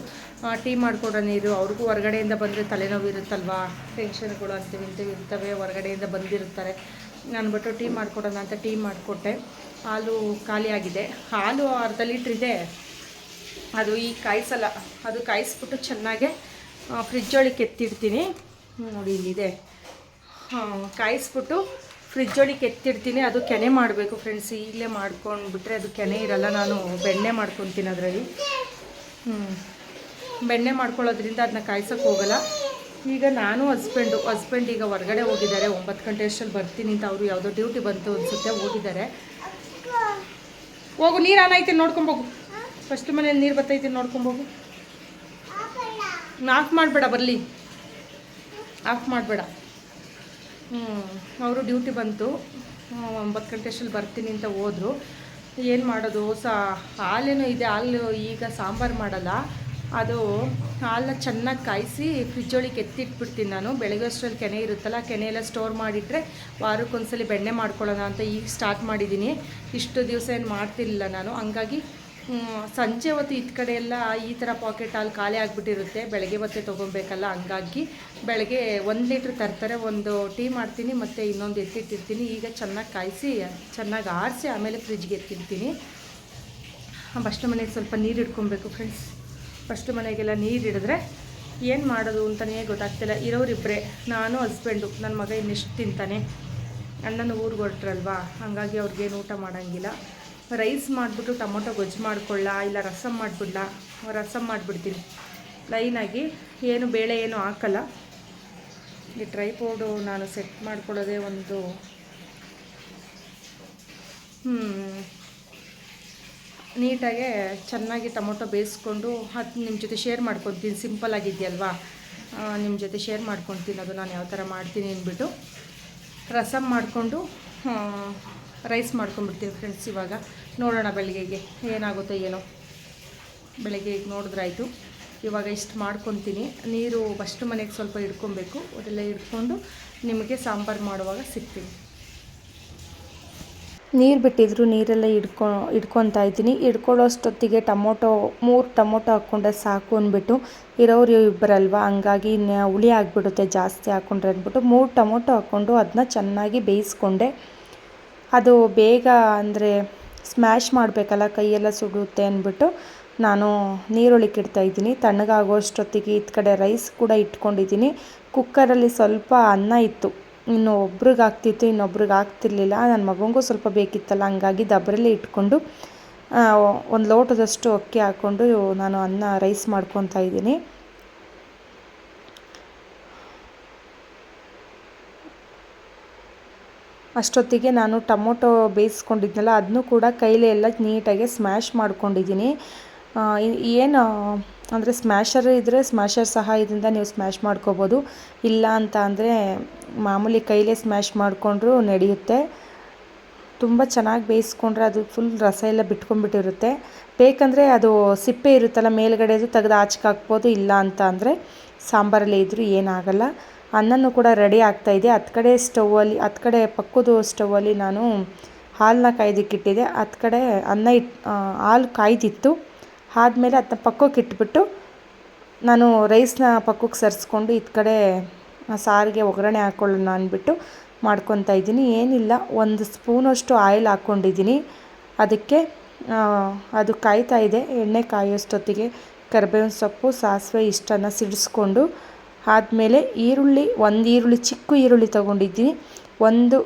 ಟೀ ಮಾಡಿಕೊಡೋ ನೀರು, ಅವ್ರಿಗೂ ಹೊರಗಡೆಯಿಂದ ಬಂದರೆ ತಲೆನೋವು ಇರುತ್ತಲ್ವಾ? ಟೆನ್ಷನ್ಗಳು ಅಂತೀವಿ ಇಂಥವು ಇರ್ತವೆ ಹೊರಗಡೆಯಿಂದ ಬಂದಿರ್ತಾರೆ ನಾನು ಬಿಟ್ಟು ಟೀ ಮಾಡಿಕೊಡೋಣ ಅಂತ ಟೀ ಮಾಡಿಕೊಟ್ಟೆ. ಹಾಲು ಖಾಲಿಯಾಗಿದೆ ಹಾಲು ಅರ್ಧ ಲೀಟ್ರ್ ಇದೆ. ಅದು ಈಗ ಕಾಯಿಸಲ್ಲ, ಅದು ಕಾಯಿಸ್ಬಿಟ್ಟು ಚೆನ್ನಾಗೆ ಫ್ರಿಜ್ ಒಳಗೆ ಎತ್ತಿಡ್ತೀನಿ ನೋಡಿ ಇಲ್ಲಿದೆ. ಕಾಯಿಸ್ಬಿಟ್ಟು ಫ್ರಿಜ್ ಒಳಗೆ ಎತ್ತಿಡ್ತೀನಿ ಅದು ಕೆನೆ ಮಾಡಬೇಕು ಫ್ರೆಂಡ್ಸ್ ಈಗಲೇ ಮಾಡ್ಕೊಂಡ್ಬಿಟ್ರೆ ಅದು ಕೆನೆ ಇರಲ್ಲ. ನಾನು ಬೆಣ್ಣೆ ಮಾಡ್ಕೊತೀನಿ ಅದರಲ್ಲಿ. ಹ್ಞೂ ಬೆಣ್ಣೆ ಮಾಡ್ಕೊಳ್ಳೋದ್ರಿಂದ ಅದನ್ನ ಕಾಯಿಸೋಕೆ ಹೋಗಲ್ಲ. ಈಗ ನಾನು ಹಸ್ಬೆಂಡು ಹಸ್ಬೆಂಡ್ ಈಗ ಹೊರಗಡೆ ಹೋಗಿದ್ದಾರೆ. ಒಂಬತ್ತು ಗಂಟೆ ಅಷ್ಟಲ್ಲಿ ಬರ್ತೀನಿ ಅಂತ ಅವರು ಯಾವುದೋ ಡ್ಯೂಟಿ ಬಂತು ಅನಿಸುತ್ತೆ, ಹೋಗಿದ್ದಾರೆ. ಹೋಗು ನೀರು ಆನೈತೆ ನೋಡ್ಕೊಂಬೋಗು ಫಸ್ಟ್ ಮನೇಲಿ ನೀರು ಬರ್ತೈತಿ ನೋಡ್ಕೊಂಬೋಗು ಆಫ್ ಮಾಡಬೇಡ ಬರಲಿ. ಆಫ್ ಮಾಡಬೇಡ. ಹ್ಞೂ ಅವರು ಡ್ಯೂಟಿ ಬಂತು. ಒಂಬತ್ತು ಗಂಟೆ ಅಷ್ಟಲ್ಲಿ ಬರ್ತೀನಿ ಅಂತ ಹೋದರು. ಏನು ಮಾಡೋದು ಸಹ ಹಾಲೇನೋ ಇದೆ ಹಾಲು ಈಗ ಸಾಂಬಾರು ಮಾಡಲ್ಲ. ಅದು ಹಾಲನ್ನ ಚೆನ್ನಾಗಿ ಕಾಯಿಸಿ ಫ್ರಿಜ್ಜೊಳಗೆ ಎತ್ತಿಟ್ಬಿಡ್ತೀನಿ ನಾನು. ಬೆಳಗ್ಗೆ ಅಷ್ಟರಲ್ಲಿ ಕೆನೆ ಇರುತ್ತಲ್ಲ ಕೆನೆ ಎಲ್ಲ ಸ್ಟೋರ್ ಮಾಡಿಟ್ರೆ ವಾರಕ್ಕೊಂದ್ಸಲಿ ಬೆಣ್ಣೆ ಮಾಡ್ಕೊಳ್ಳೋಣ ಅಂತ ಈಗ ಸ್ಟಾರ್ಟ್ ಮಾಡಿದ್ದೀನಿ ಇಷ್ಟು ದಿವಸ ಏನು ಮಾಡ್ತಿರಲಿಲ್ಲ ನಾನು. ಹಂಗಾಗಿ ಸಂಜೆ ಹೊತ್ತು ಇತ್ತ ಕಡೆ ಎಲ್ಲ ಈ ಥರ ಪಾಕೆಟ್ ಹಾಲು ಖಾಲಿ ಆಗಿಬಿಟ್ಟಿರುತ್ತೆ. ಬೆಳಗ್ಗೆ ಹೊತ್ತೆ ತೊಗೊಬೇಕಲ್ಲ, ಹಂಗಾಗಿ ಬೆಳಗ್ಗೆ ಒಂದು ಲೀಟ್ರ್ ತರ್ತಾರೆ, ಒಂದು ಟೀ ಮಾಡ್ತೀನಿ, ಮತ್ತು ಇನ್ನೊಂದು ಎತ್ತಿಟ್ಟಿರ್ತೀನಿ. ಈಗ ಚೆನ್ನಾಗಿ ಕಾಯಿಸಿ, ಚೆನ್ನಾಗಿ ಆರಿಸಿ ಆಮೇಲೆ ಫ್ರಿಜ್ಗೆ ಎತ್ತಿರ್ತೀನಿ ಬಸ್ಟ್ ಮನೆಗೆ ಸ್ವಲ್ಪ ನೀರು ಇಟ್ಕೊಬೇಕು ಫ್ರೆಂಡ್ಸ್ ಫಸ್ಟ್ ಮನೆಗೆಲ್ಲ ನೀರು ಹಿಡಿದ್ರೆ ಏನು ಮಾಡೋದು ಅಂತಲೇ ಗೊತ್ತಾಗ್ತಿಲ್ಲ. ಇರೋರಿಬ್ಬರೇ ನಾನು ಹಸ್ಬೆಂಡು ನನ್ನ ಮಗ ಇನ್ನೆಷ್ಟು ತಿಂತಾನೆ. ಅಣ್ಣನ ಊರಿಗೆ ಹೊರಟ್ರಲ್ವಾ? ಹಾಗಾಗಿ ಅವ್ರಿಗೇನು ಊಟ ಮಾಡೋಂಗಿಲ್ಲ. ರೈಸ್ ಮಾಡಿಬಿಟ್ಟು ಟೊಮೊಟೊ ಗೊಜ್ಜು ಮಾಡ್ಕೊಳ್ಳ, ಇಲ್ಲ ರಸಮ್ ಮಾಡಿಬಿಡ್ಲ ರಸಮ್ ಮಾಡಿಬಿಡ್ತೀನಿ. ಲೈನಾಗಿ ಏನು ಬೇಳೆ ಏನು ಹಾಕಲ್ಲ. ಈ ಟ್ರೈಪೋಡು ನಾನು ಸೆಟ್ ಮಾಡ್ಕೊಳ್ಳೋದೇ ಒಂದು ಹ್ಞೂ ನೀಟಾಗೆ ಚೆನ್ನಾಗಿ ಟೊಮೊಟೊ ಬೇಯಿಸ್ಕೊಂಡು ಅದು ನಿಮ್ಮ ಜೊತೆ ಶೇರ್ ಮಾಡ್ಕೊತೀನಿ ಸಿಂಪಲ್ ಆಗಿದೆಯಲ್ವಾ? ನಿಮ್ಮ ಜೊತೆ ಶೇರ್ ಮಾಡ್ಕೊತೀನಿ ಅದು ನಾನು ಯಾವ ಥರ ಮಾಡ್ತೀನಿ ಅಂದ್ಬಿಟ್ಟು ರಸಮ್ ಮಾಡಿಕೊಂಡು ರೈಸ್ ಮಾಡ್ಕೊಂಡ್ಬಿಡ್ತೀನಿ ಫ್ರೆಂಡ್ಸ್ ಇವಾಗ. ನೋಡೋಣ ಬೆಳಗ್ಗೆಗೆ. ಏನಾಗುತ್ತೋ ಏನೋ. ಬೆಳಗ್ಗೆ ಈಗ ನೋಡಿದ್ರಾಯ್ತು. ಇವಾಗ ಇಷ್ಟು ಮಾಡ್ಕೊತೀನಿ. ನೀರು ಫಸ್ಟ್ ಮನೆಗೆ ಸ್ವಲ್ಪ ಹಿಡ್ಕೊಬೇಕು. ಅದೆಲ್ಲ ಇಟ್ಕೊಂಡು ನಿಮಗೆ ಸಾಂಬಾರು ಮಾಡುವಾಗ ಸಿಗ್ತೀನಿ. ನೀರು ಬಿಟ್ಟಿದ್ರು, ನೀರೆಲ್ಲ ಹಿಡ್ಕೊ, ಹಿಡ್ಕೊತಾ ಇದ್ದೀನಿ. ಹಿಡ್ಕೊಳ್ಳೋಷ್ಟೊತ್ತಿಗೆ ಟೊಮೊಟೊ, ಮೂರು ಟೊಮೊಟೊ ಹಾಕ್ಕೊಂಡೆ ಸಾಕು ಅಂದ್ಬಿಟ್ಟು ಇರೋರು ಇಬ್ಬರಲ್ವ ಹಂಗಾಗಿ ಹುಳಿ ಆಗಿಬಿಡುತ್ತೆ, ಜಾಸ್ತಿ ಹಾಕ್ಕೊಂಡ್ರೆ ಅಂದ್ಬಿಟ್ಟು ಮೂರು ಟೊಮೊಟೊ ಹಾಕ್ಕೊಂಡು ಅದನ್ನ ಚೆನ್ನಾಗಿ ಬೇಯಿಸ್ಕೊಂಡೆ. ಅದು ಬೇಗ ಅಂದರೆ ಸ್ಮ್ಯಾಶ್ ಮಾಡಬೇಕಲ್ಲ, ಕೈಯೆಲ್ಲ ಸುಡುತ್ತೆ ಅಂದ್ಬಿಟ್ಟು ನಾನು ನೀರುಳಿಕ್ಕಿಡ್ತಾ ಇದ್ದೀನಿ. ತಣ್ಣಗಾಗೋಷ್ಟೊತ್ತಿಗೆ ಈ ಕಡೆ ರೈಸ್ ಕೂಡ ಇಟ್ಕೊಂಡಿದ್ದೀನಿ. ಕುಕ್ಕರಲ್ಲಿ ಸ್ವಲ್ಪ ಅನ್ನ ಇತ್ತು. ಇನ್ನು ಒಬ್ರಿಗೆ ಆಗ್ತಿತ್ತು, ಇನ್ನೊಬ್ರಿಗೆ ಆಗ್ತಿರ್ಲಿಲ್ಲ. ನನ್ನ ಮಗನಿಗೂ ಸ್ವಲ್ಪ ಬೇಕಿತ್ತಲ್ಲ, ಹಂಗಾಗಿ ದಬ್ರಲ್ಲೇ ಇಟ್ಕೊಂಡು ಒಂದು ಲೋಟದಷ್ಟು ಅಕ್ಕಿ ಹಾಕ್ಕೊಂಡು ನಾನು ಅನ್ನ ರೈಸ್ ಮಾಡ್ಕೊತಾ ಇದ್ದೀನಿ. ಅಷ್ಟೊತ್ತಿಗೆ ನಾನು ಟೊಮೊಟೊ ಬೇಯಿಸ್ಕೊಂಡಿದ್ನಲ್ಲ ಅದನ್ನು ಕೂಡ ಕೈಲೇ ಎಲ್ಲ ನೀಟಾಗಿ ಸ್ಮ್ಯಾಶ್ ಮಾಡ್ಕೊಂಡಿದ್ದೀನಿ. ಏನು ಅಂದರೆ ಸ್ಮ್ಯಾಷರ್ ಇದ್ದರೆ ಸ್ಮ್ಯಾಷರ್ ಸಹಾಯದಿಂದ ನೀವು ಸ್ಮ್ಯಾಶ್ ಮಾಡ್ಕೋಬೋದು. ಇಲ್ಲ ಅಂತ ಅಂದರೆ ಮಾಮೂಲಿ ಕೈಲೇ ಸ್ಮ್ಯಾಶ್ ಮಾಡಿಕೊಂಡ್ರೂ ನಡೆಯುತ್ತೆ. ತುಂಬ ಚೆನ್ನಾಗಿ ಬೇಯಿಸ್ಕೊಂಡ್ರೆ ಅದು ಫುಲ್ ರಸ ಎಲ್ಲ ಬಿಟ್ಕೊಂಡ್ಬಿಟ್ಟಿರುತ್ತೆ. ಬೇಕಂದರೆ ಅದು ಸಿಪ್ಪೆ ಇರುತ್ತಲ್ಲ ಮೇಲ್ಗಡೆದು ತೆಗೆದು ಆಚೆಗೆ ಹಾಕ್ಬೋದು. ಇಲ್ಲ ಅಂತ ಅಂದರೆ ಸಾಂಬಾರಲ್ಲಿ ಇದ್ದರೂ ಏನಾಗಲ್ಲ. ಅನ್ನನೂ ಕೂಡ ರೆಡಿ ಆಗ್ತಾಯಿದೆ ಹತ್ತು ಕಡೆ ಸ್ಟೌವಲ್ಲಿ ಹತ್ತು ಕಡೆ ಪಕ್ಕದ ಸ್ಟೌವಲ್ಲಿ ನಾನು ಹಾಲನ್ನ ಕಾಯ್ದಕ್ಕಿಟ್ಟಿದ್ದೆ. ಹತ್ತು ಕಡೆ ಅನ್ನ ಇಟ್ ಹಾಲು ಕಾಯ್ದಿತ್ತು. ಆದಮೇಲೆ ಅದನ್ನ ಪಕ್ಕಕ್ಕೆ ಇಟ್ಬಿಟ್ಟು ನಾನು ರೈಸ್ನ ಪಕ್ಕಕ್ಕೆ ಸರಿಸ್ಕೊಂಡು ಈ ಕಡೆ ಸಾರಿಗೆ ಒಗ್ಗರಣೆ ಹಾಕ್ಕೊಳ್ಳೋಣ ಅಂದ್ಬಿಟ್ಟು ಮಾಡ್ಕೊತಾ ಇದ್ದೀನಿ. ಏನಿಲ್ಲ, ಒಂದು ಸ್ಪೂನಷ್ಟು ಆಯಿಲ್ ಹಾಕ್ಕೊಂಡಿದ್ದೀನಿ. ಅದಕ್ಕೆ ಅದು ಕಾಯ್ತಾ ಇದೆ. ಎಣ್ಣೆ ಕಾಯೋಷ್ಟೊತ್ತಿಗೆ ಕರಿಬೇವಿನ ಸೊಪ್ಪು, ಸಾಸಿವೆ ಇಷ್ಟನ್ನು ಸಿಡಿಸ್ಕೊಂಡು ಆದಮೇಲೆ ಈರುಳ್ಳಿ, ಒಂದು ಈರುಳ್ಳಿ, ಚಿಕ್ಕ ಈರುಳ್ಳಿ ತೊಗೊಂಡಿದ್ದೀನಿ. ಒಂದು,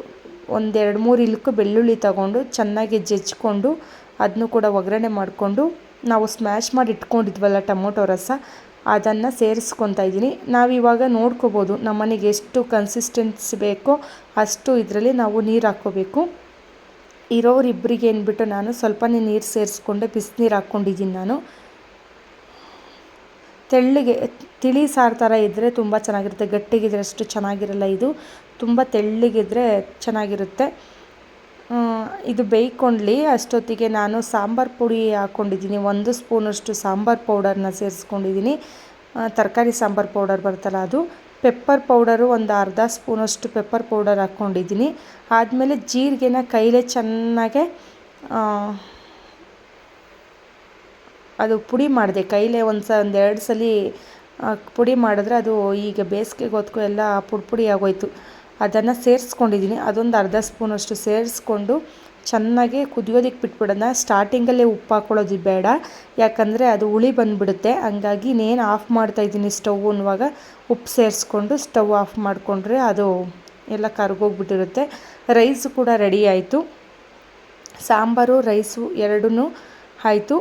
ಒಂದೆರಡು ಮೂರು ಇಲ್ಕು ಬೆಳ್ಳುಳ್ಳಿ ತಗೊಂಡು ಚೆನ್ನಾಗಿ ಜಜ್ಜಿಕೊಂಡು ಅದನ್ನು ಕೂಡ ಒಗ್ಗರಣೆ ಮಾಡಿಕೊಂಡು ನಾವು ಸ್ಮ್ಯಾಶ್ ಮಾಡಿ ಇಟ್ಕೊಂಡಿದ್ವಲ್ಲ ಟೊಮೊಟೊ ರಸ, ಅದನ್ನು ಸೇರಿಸ್ಕೊತಾ ಇದ್ದೀನಿ. ನಾವಿವಾಗ ನೋಡ್ಕೋಬೋದು ನಮ್ಮನೆಗೆ ಎಷ್ಟು ಕನ್ಸಿಸ್ಟೆನ್ಸಿ ಬೇಕೋ ಅಷ್ಟು ಇದರಲ್ಲಿ ನಾವು ನೀರು ಹಾಕ್ಕೋಬೇಕು. ಇರೋರಿಬ್ಬರಿಗೆ ಅಂದ್ಬಿಟ್ಟು ನಾನು ಸ್ವಲ್ಪನೇ ನೀರು ಸೇರಿಸ್ಕೊಂಡೆ, ಬಿಸಿನೀರು ಹಾಕ್ಕೊಂಡಿದ್ದೀನಿ ನಾನು. ತೆಳ್ಳಗೆ, ತಿಳಿ ಸಾರು ಥರ ಇದ್ದರೆ ತುಂಬ ಚೆನ್ನಾಗಿರುತ್ತೆ. ಗಟ್ಟಿಗಿದ್ರೆ ಅಷ್ಟು ಚೆನ್ನಾಗಿರಲ್ಲ ಇದು. ತುಂಬ ತೆಳ್ಳಗಿದ್ರೆ ಚೆನ್ನಾಗಿರುತ್ತೆ. ಇದು ಬೇಯ್ಕೊಳ್ಳಿ ಅಷ್ಟೊತ್ತಿಗೆ ನಾನು ಸಾಂಬಾರು ಪುಡಿ ಹಾಕ್ಕೊಂಡಿದ್ದೀನಿ ಒಂದು ಸ್ಪೂನಷ್ಟು ಸಾಂಬಾರು ಪೌಡರ್ನ ಸೇರಿಸ್ಕೊಂಡಿದ್ದೀನಿ. ತರಕಾರಿ ಸಾಂಬಾರು ಪೌಡರ್ ಬರ್ತಲ್ಲ ಅದು. ಪೆಪ್ಪರ್ ಪೌಡರು ಒಂದು ಅರ್ಧ ಸ್ಪೂನಷ್ಟು ಪೆಪ್ಪರ್ ಪೌಡರ್ ಹಾಕ್ಕೊಂಡಿದ್ದೀನಿ ಆದಮೇಲೆ ಜೀರಿಗೆನ ಕೈಲೇ ಚೆನ್ನಾಗೆ ಅದು ಪುಡಿ ಮಾಡಿದೆ. ಕೈಲೇ ಒಂದು ಸ ಒಂದು ಎರಡು ಸಲ ಪುಡಿ ಮಾಡಿದ್ರೆ ಅದು ಈಗ ಬೇಸಿಗೆಗೆ ಹೊತ್ಕೊ ಎಲ್ಲ ಪುಡಿ ಪುಡಿ ಆಗೋಯ್ತು. ಅದನ್ನು ಸೇರಿಸ್ಕೊಂಡಿದ್ದೀನಿ. ಅದೊಂದು ಅರ್ಧ ಸ್ಪೂನಷ್ಟು ಸೇರಿಸ್ಕೊಂಡು ಚೆನ್ನಾಗಿ ಕುದಿಯೋದಕ್ಕೆ ಬಿಟ್ಬಿಡೋಣ. ಸ್ಟಾರ್ಟಿಂಗಲ್ಲೇ ಉಪ್ಪು ಹಾಕೊಳ್ಳೋದು ಬೇಡ. ಯಾಕಂದರೆ ಅದು ಹುಳಿ ಬಂದುಬಿಡುತ್ತೆ. ಹಂಗಾಗಿ ಇನ್ನೇನು ಆಫ್ ಮಾಡ್ತಾ ಇದ್ದೀನಿ ಸ್ಟವ್ ಅನ್ನುವಾಗ ಉಪ್ಪು ಸೇರಿಸ್ಕೊಂಡು ಸ್ಟವ್ ಆಫ್ ಮಾಡಿಕೊಂಡ್ರೆ ಅದು ಎಲ್ಲ ಕರ್ಗೋಗ್ಬಿಟ್ಟಿರುತ್ತೆ. ರೈಸು ಕೂಡ ರೆಡಿ ಆಯಿತು. ಸಾಂಬಾರು, ರೈಸು ಎರಡೂ ಆಯಿತು.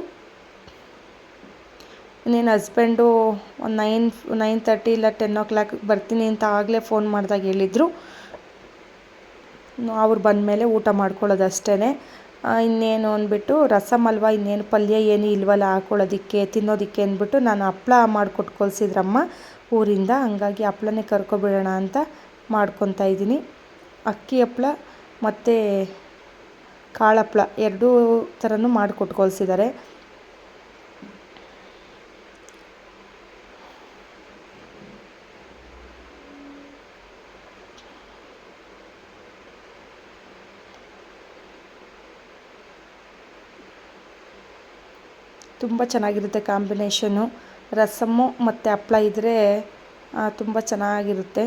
ಇನ್ನೇನು ಹಸ್ಬೆಂಡು ಒಂದು ನೈನ್ ನೈನ್ ತರ್ಟಿ ಇಲ್ಲ ಟೆನ್ ಓ ಕ್ಲಾಕ್ ಬರ್ತೀನಿ ಅಂತ ಆಗಲೇ ಫೋನ್ ಮಾಡಿದಾಗ ಹೇಳಿದರು. ಅವ್ರು ಬಂದಮೇಲೆ ಊಟ ಮಾಡ್ಕೊಳ್ಳೋದು ಅಷ್ಟೇ ಇನ್ನೇನು ಅಂದ್ಬಿಟ್ಟು ರಸಮ್ ಅಲ್ವಾ, ಇನ್ನೇನು ಪಲ್ಯ ಏನು ಇಲ್ವಲ್ಲ, ಹಾಕೊಳ್ಳೋದಿಕ್ಕೆ, ತಿನ್ನೋದಕ್ಕೆ ಅಂದ್ಬಿಟ್ಟು ನಾನು ಹಪ್ಳ ಮಾಡಿಕೊಟ್ಟು ಕೊಲ್ಸಿದ್ರಮ್ಮ ಊರಿಂದ, ಹಂಗಾಗಿ ಹಪ್ಳನೇ ಕರ್ಕೊಬಿಡೋಣ ಅಂತ ಮಾಡ್ಕೊತಾ ಇದ್ದೀನಿ. ಅಕ್ಕಿ ಹಪ್ಳ ಮತ್ತು ಕಾಳು ಎರಡೂ ಥರನೂ ಮಾಡಿಕೊಟ್ಟು ಕಳಿಸಿದ್ದಾರೆ ತುಂಬ ಚೆನ್ನಾಗಿರುತ್ತೆ ಕಾಂಬಿನೇಷನು. ರಸಮ್ಮು ಮತ್ತು ಹಪ್ಳ ಇದ್ದರೆ ತುಂಬ ಚೆನ್ನಾಗಿರುತ್ತೆ.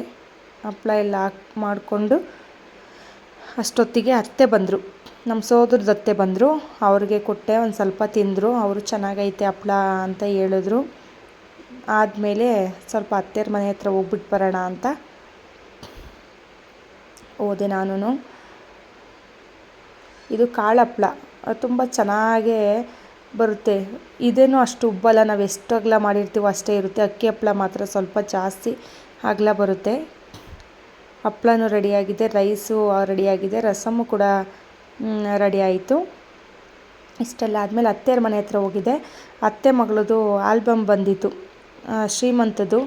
ಹಪ್ಳ ಎಲ್ಲ ಹಾಕಿ, ಮಾಡಿಕೊಂಡು ಅಷ್ಟೊತ್ತಿಗೆ ಅತ್ತೆ ಬಂದರು. ನಮ್ಮ ಸೋದರದ ಅತ್ತೆ ಬಂದರು. ಅವ್ರಿಗೆ ಕೊಟ್ಟೆ, ಒಂದು ಸ್ವಲ್ಪ ತಿಂದರು. ಅವರು ಚೆನ್ನಾಗೈತೆ ಹಪ್ಳ ಅಂತ ಹೇಳಿದ್ರು. ಆದಮೇಲೆ ಸ್ವಲ್ಪ ಅತ್ತೆಯರ ಮನೆ ಹತ್ರ ಹೋಗ್ಬಿಟ್ಟು ಬರೋಣ ಅಂತ ಹೋದೆ ನಾನು ಇದು ಕಾಳು ಹಪ್ಳ ತುಂಬ ಚೆನ್ನಾಗೇ ಬರುತ್ತೆ. ಇದೇನು ಅಷ್ಟು ಉಬ್ಬಲ್ಲ, ನಾವು ಎಷ್ಟು ಅಗಲ ಮಾಡಿರ್ತೀವೋ ಅಷ್ಟೇ ಇರುತ್ತೆ. ಅಕ್ಕಿ ಹಪ್ಪಳ ಮಾತ್ರ ಸ್ವಲ್ಪ ಜಾಸ್ತಿ ಅಗಲ ಬರುತ್ತೆ. ಹಪ್ಳನೂ ರೆಡಿಯಾಗಿದೆ ರೈಸು ರೆಡಿಯಾಗಿದೆ ರಸಮು ಕೂಡ ರೆಡಿ ಆಯಿತು. ಇಷ್ಟೆಲ್ಲ ಆದಮೇಲೆ ಅತ್ತೆಯರ ಮನೆ ಹತ್ರ ಹೋಗಿದೆ. ಅತ್ತೆ ಮಗಳದು ಆಲ್ಬಮ್ ಬಂದಿತ್ತು ಶ್ರೀಮಂತದ್ದು.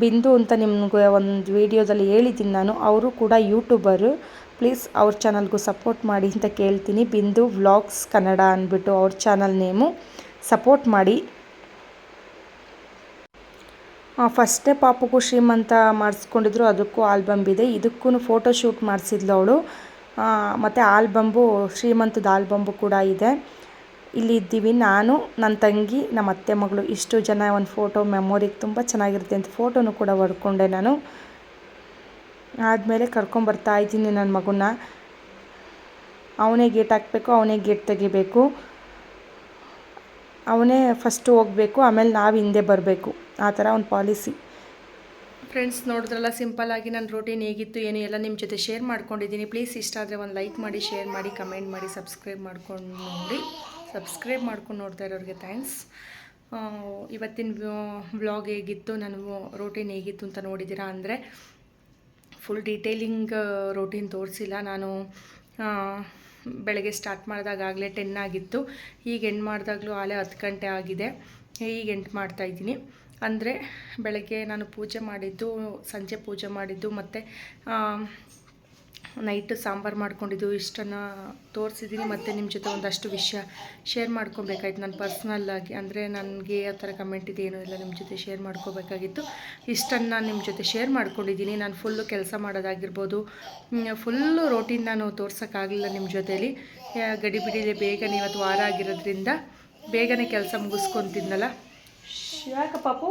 ಬಿಂದು ಅಂತ ನಿಮಗೆ ಒಂದು ವಿಡಿಯೋದಲ್ಲಿ ಹೇಳಿದ್ದೀನಿ ನಾನು. ಅವರು ಕೂಡ ಯೂಟ್ಯೂಬರು ಪ್ಲೀಸ್ ಅವ್ರ ಚಾನಲ್ಗೂ ಸಪೋರ್ಟ್ ಮಾಡಿ ಅಂತ ಕೇಳ್ತೀನಿ. ಬಿಂದು ವ್ಲಾಗ್ಸ್ ಕನ್ನಡ ಅಂದ್ಬಿಟ್ಟು ಅವ್ರ ಚಾನಲ್ ನೇಮು ಸಪೋರ್ಟ್ ಮಾಡಿ. ಫಸ್ಟೇ ಪಾಪಗೂ ಶ್ರೀಮಂತ ಮಾಡಿಸ್ಕೊಂಡಿದ್ರು, ಅದಕ್ಕೂ ಆಲ್ಬಮ್ ಇದೆ. ಇದಕ್ಕೂ ಫೋಟೋ ಶೂಟ್ ಮಾಡಿಸಿದ್ಲು ಅವಳು. ಮತ್ತು ಆಲ್ಬಂಬು, ಶ್ರೀಮಂತದ ಆಲ್ಬಂಬು ಕೂಡ ಇದೆ. ಇಲ್ಲಿ ಇದ್ದೀವಿ. ನಾನು, ನನ್ನ ತಂಗಿ ನಮ್ಮ ಅತ್ತೆ ಮಗಳು, ಇಷ್ಟು ಜನ ಒಂದು ಫೋಟೋ ಮೆಮೊರಿಗೆ ತುಂಬ ಚೆನ್ನಾಗಿರುತ್ತೆ ಅಂತ ಫೋಟೋನು ಕೂಡ ಹೊಡ್ಕೊಂಡೆ ನಾನು. ಆದಮೇಲೆ ಕರ್ಕೊಂಬರ್ತಾ ಇದ್ದೀನಿ ನನ್ನ ಮಗುನ ಅವನೇ ಗೇಟ್ ಹಾಕಬೇಕು, ಅವನೇ ಗೇಟ್ ತೆಗಿಬೇಕು. ಅವನೇ ಫಸ್ಟು ಹೋಗಬೇಕು, ಆಮೇಲೆ ನಾವು ಹಿಂದೆ ಬರಬೇಕು. ಆ ಥರ ಒಂದು ಪಾಲಿಸಿ. ಫ್ರೆಂಡ್ಸ್ ನೋಡಿದ್ರಲ್ಲ ಸಿಂಪಲ್ ಆಗಿ ನನ್ನ ರೂಟೀನ್ ಹೇಗಿತ್ತು, ಏನು ಎಲ್ಲ ನಿಮ್ಮ ಜೊತೆ ಶೇರ್ ಮಾಡ್ಕೊಂಡಿದ್ದೀನಿ. ಪ್ಲೀಸ್ ಇಷ್ಟ ಆದರೆ ಒಂದು ಲೈಕ್ ಮಾಡಿ ಶೇರ್ ಮಾಡಿ ಕಮೆಂಟ್ ಮಾಡಿ ಸಬ್ಸ್ಕ್ರೈಬ್ ಮಾಡ್ಕೊಂಡು ನೋಡಿ. ಸಬ್ಸ್ಕ್ರೈಬ್ ಮಾಡ್ಕೊಂಡು ನೋಡ್ತಾ ಇರೋರಿಗೆ ಥ್ಯಾಂಕ್ಸ್ ಇವತ್ತಿನ ವ್ಲಾಗ್ ಹೇಗಿತ್ತು ನಾನು ರೂಟೀನ್ ಹೇಗಿತ್ತು ಅಂತ ನೋಡಿದ್ದೀರಾ ಅಂದರೆ ಫುಲ್ ಡೀಟೇಲಿಂಗ್ ರೂಟೀನ್ ತೋರಿಸಿಲ್ಲ. ನಾನು ಬೆಳಗ್ಗೆ ಸ್ಟಾರ್ಟ್ ಮಾಡಿದಾಗಲೇ ಟೆನ್ ಆಗಿತ್ತು. ಈಗ ಎಂಟು ಮಾಡಿದಾಗಲೂ ಆಲೇ ಹತ್ತು ಗಂಟೆ ಆಗಿದೆ. ಈಗ ಎಂಟು ಮಾಡ್ತಾಯಿದ್ದೀನಿ ಅಂದರೆ ಬೆಳಗ್ಗೆ ನಾನು ಪೂಜೆ ಮಾಡಿದ್ದು, ಸಂಜೆ ಪೂಜೆ ಮಾಡಿದ್ದು, ಮತ್ತು ನೈಟ್ ಸಾಂಬಾರು ಮಾಡ್ಕೊಂಡಿದ್ದು, ಇಷ್ಟನ್ನು ತೋರಿಸಿದ್ದೀನಿ ಮತ್ತು ನಿಮ್ಮ ಜೊತೆ ಒಂದಷ್ಟು ವಿಷಯ ಶೇರ್ ಮಾಡ್ಕೊಬೇಕಾಯ್ತು ನಾನು ಪರ್ಸ್ನಲ್ಲಾಗಿ ಅಂದರೆ ನನಗೆ ಆ ಥರ ಕಮೆಂಟ್ ಇದೆ ಏನೂ ಇಲ್ಲ. ನಿಮ್ಮ ಜೊತೆ ಶೇರ್ ಮಾಡ್ಕೋಬೇಕಾಗಿತ್ತು. ಇಷ್ಟನ್ನು ನಾನು ನಿಮ್ಮ ಜೊತೆ ಶೇರ್ ಮಾಡ್ಕೊಂಡಿದ್ದೀನಿ ನಾನು ಫುಲ್ಲು ಕೆಲಸ ಮಾಡೋದಾಗಿರ್ಬೋದು ಫುಲ್ಲು ರೋಟೀನ್ ನಾನು ತೋರ್ಸೋಕ್ಕಾಗಲಿಲ್ಲ ನಿಮ್ಮ ಜೊತೇಲಿ. ಗಡಿಬಿಡಿಲಿ ಬೇಗನೆ ಇವತ್ತು ವಾರ ಆಗಿರೋದ್ರಿಂದ ಬೇಗನೆ ಕೆಲಸ ಮುಗಿಸ್ಕೊತಿದ್ನಲ್ಲ. ಯಾಕ ಪಾಪು?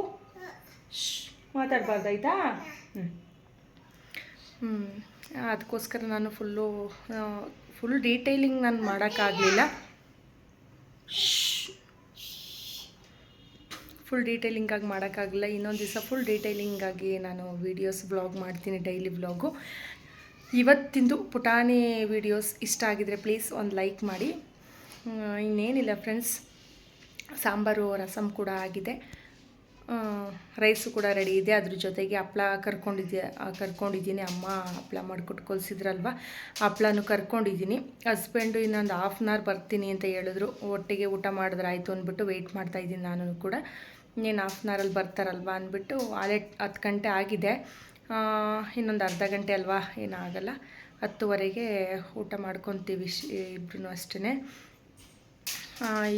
ಮಾತಾಡ್ಬಾರ್ದಾಯ್ತಾ? ಹ್ಞೂ ಹ್ಞೂ ಅದಕ್ಕೋಸ್ಕರ ನಾನು ಫುಲ್ಲು ಫುಲ್ ಡೀಟೇಲಿಂಗ್ ನಾನು ಮಾಡೋಕ್ಕಾಗಲಿಲ್ಲ. ಫುಲ್ ಡೀಟೇಲಿಂಗಾಗಿ ಮಾಡೋಕ್ಕಾಗಲಿಲ್ಲ. ಇನ್ನೊಂದು ದಿವಸ ಫುಲ್ ಡೀಟೇಲಿಂಗಾಗಿ ನಾನು ವೀಡಿಯೋಸ್ ಬ್ಲಾಗ್ ಮಾಡ್ತೀನಿ ಡೈಲಿ ಬ್ಲಾಗು ಇವತ್ತಿಂದು ಪುಟಾಣಿ ವೀಡಿಯೋಸ್ ಇಷ್ಟ ಆಗಿದರೆ ಪ್ಲೀಸ್ ಒಂದು ಲೈಕ್ ಮಾಡಿ. ಇನ್ನೇನಿಲ್ಲ ಫ್ರೆಂಡ್ಸ್ ಸಾಂಬಾರು ರಸಮ್ ಕೂಡ ಆಗಿದೆ. ರೈಸು ಕೂಡ ರೆಡಿ ಇದೆ. ಅದ್ರ ಜೊತೆಗೆ ಹಪ್ಳ ಕರ್ಕೊಂಡಿದ್ದೆ ಕರ್ಕೊಂಡಿದ್ದೀನಿ. ಅಮ್ಮ ಹಪ್ಳ ಮಾಡಿಕೊಟ್ಟು ಕಲಿಸಿದ್ರಲ್ವ? ಹಪ್ಳನೂ ಕರ್ಕೊಂಡಿದ್ದೀನಿ. ಹಸ್ಬೆಂಡು ಇನ್ನೊಂದು ಹಾಫ್ ಆನ್ ಅವರ್ ಬರ್ತೀನಿ ಅಂತ ಹೇಳಿದ್ರು. ಒಟ್ಟಿಗೆ ಊಟ ಮಾಡಿದ್ರಾಯ್ತು ಅಂದ್ಬಿಟ್ಟು ವೆಯ್ಟ್ ಮಾಡ್ತಾಯಿದ್ದೀನಿ ನಾನು ಕೂಡ. ಇನ್ನೇನು ಹಾಫ್ ಆನ್ ಅವರಲ್ಲಿ ಬರ್ತಾರಲ್ವ ಅಂದ್ಬಿಟ್ಟು ಆಲೇ ಹತ್ತು ಗಂಟೆ ಆಗಿದೆ. ಇನ್ನೊಂದು ಅರ್ಧ ಗಂಟೆ ಅಲ್ವಾ? ಏನಾಗಲ್ಲ ಹತ್ತುವರೆಗೆ ಊಟ ಮಾಡ್ಕೊತೀವಿ ಇಬ್ಬರೂ ಅಷ್ಟೇ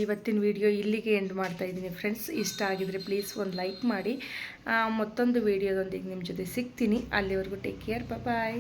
ಇವತ್ತಿನ ವಿಡಿಯೋ ಇಲ್ಲಿಗೆ ಎಂಡ್ ಮಾಡ್ತಾ ಇದ್ದೀನಿ ಫ್ರೆಂಡ್ಸ್ ಇಷ್ಟ ಆಗಿದರೆ ಪ್ಲೀಸ್ ಒಂದು ಲೈಕ್ ಮಾಡಿ. ಮತ್ತೊಂದು ವಿಡಿಯೋದೊಂದಿಗೆ ನಿಮ್ಮ ಜೊತೆ ಸಿಗ್ತೀನಿ. ಅಲ್ಲಿವರೆಗೂ ಟೇಕ್ ಕೇರ್ ಬಾಯ್